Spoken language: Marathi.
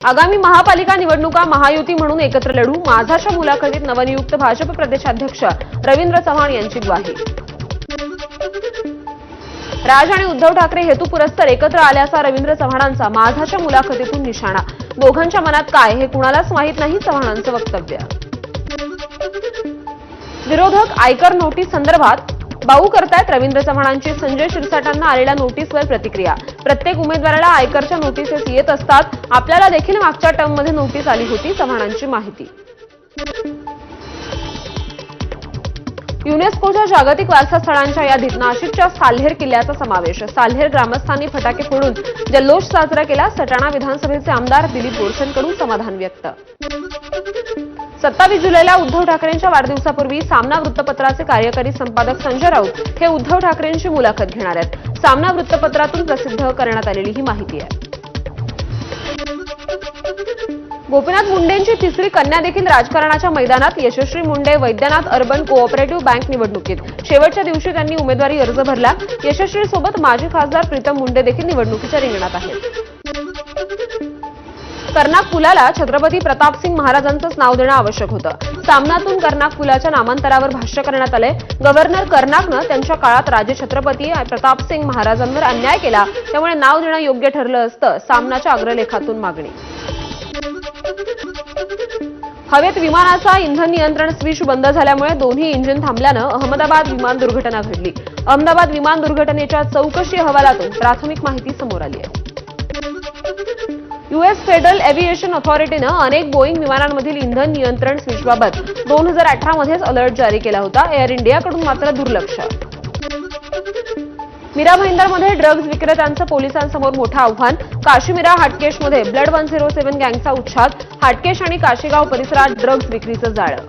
आगामी महापालिका निवडणुका महायुती म्हणून एकत्र लढू माझाच्या मुलाखतीत नवनियुक्त भाजप प्रदेशाध्यक्ष रवींद्र चव्हाण यांची ग्वाही. राज आणि उद्धव ठाकरे हेतुपुरस्तर एकत्र आल्याचा रवींद्र चव्हाणांचा माझाच्या मुलाखतीतून निशाणा. दोघांच्या मनात काय हे कुणालाच माहीत नाही चव्हाणांचं वक्तव्य. विरोधक आयकर नोटीस संदर्भात बाऊ करतायत रवींद्र चव्हाणांची संजय शिरसाटांना आलेल्या नोटीसवर प्रतिक्रिया. प्रत्येक उमेदवाराला आयकरच्या नोटीसेस येत असतात. आपल्याला देखील मागच्या टर्ममध्ये नोटीस आली होती चव्हाणांची माहिती. युनेस्कोच्या जागतिक वारसा स्थळांच्या यादीत नाशिकच्या साल्हेर किल्ल्याचा समावेश. साल्हेर ग्रामस्थांनी फटाके फोडून जल्लोष साजरा केला. सटाणा विधानसभेचे आमदार दिलीप बोरसेंकडून समाधान व्यक्त. सत्तावीस जुलैला उद्धव ठाकरेंच्या वाढदिवसापूर्वी सामना वृत्तपत्राचे कार्यकारी संपादक संजय राऊत हे उद्धव ठाकरेंची मुलाखत घेणार आहेत. सामना वृत्तपत्रातून प्रसिद्ध करण्यात आलेली ही माहिती आहे. गोपीनाथ मुंडेंची तिसरी कन्या देखील राजकारणाच्या मैदानात Yashaswi Munde Vaidyanath urban cooperative bank निवडणुकीत. शेवटच्या दिवशी त्यांनी उमेदवारी अर्ज भरला. यशस्वीसोबत माजी खासदार प्रीतम मुंडे देखील निवडणुकीच्या रिंगणात आहेत. कर्नाक पुलाला छत्रपती प्रतापसिंग महाराजांचंच नाव देणं आवश्यक होतं. सामनातून कर्नाक पुलाच्या नामांतरावर भाष्य करण्यात आले गव्हर्नर कर्नाकनं त्यांच्या काळात राजे छत्रपती प्रतापसिंग महाराजांवर अन्याय केला. त्यामुळे नाव देणं योग्य ठरलं असतं सामनाच्या अग्रलेखातून मागणी. हवेत विमानाचा इंधन नियंत्रण स्विच बंद झाल्यामुळे दोन्ही इंजिन थांबल्यानं अहमदाबाद विमान दुर्घटना घडली. अहमदाबाद विमान दुर्घटनेच्या चौकशी अहवालातून प्राथमिक माहिती समोर आली आहे. युएस फेडरल एव्हिएशन ऑथॉरिटीनं अनेक बोईंग विमानांमधील इंधन नियंत्रण स्विचबाबत दोन हजार अठरामध्येच अलर्ट जारी केला होता. एअर इंडियाकडून मात्र दुर्लक्ष. मीरा भाईंदरमध्ये ड्रग्ज विक्रेत्यांचं पोलिसांसमोर मोठं आव्हान. काशीमीरा हाटकेशमध्ये ब्लड वन झिरो सेव्हन गँगचा उच्छाद. हाटकेश आणि काशीगाव परिसरात ड्रग्ज विक्रीचं जाळं.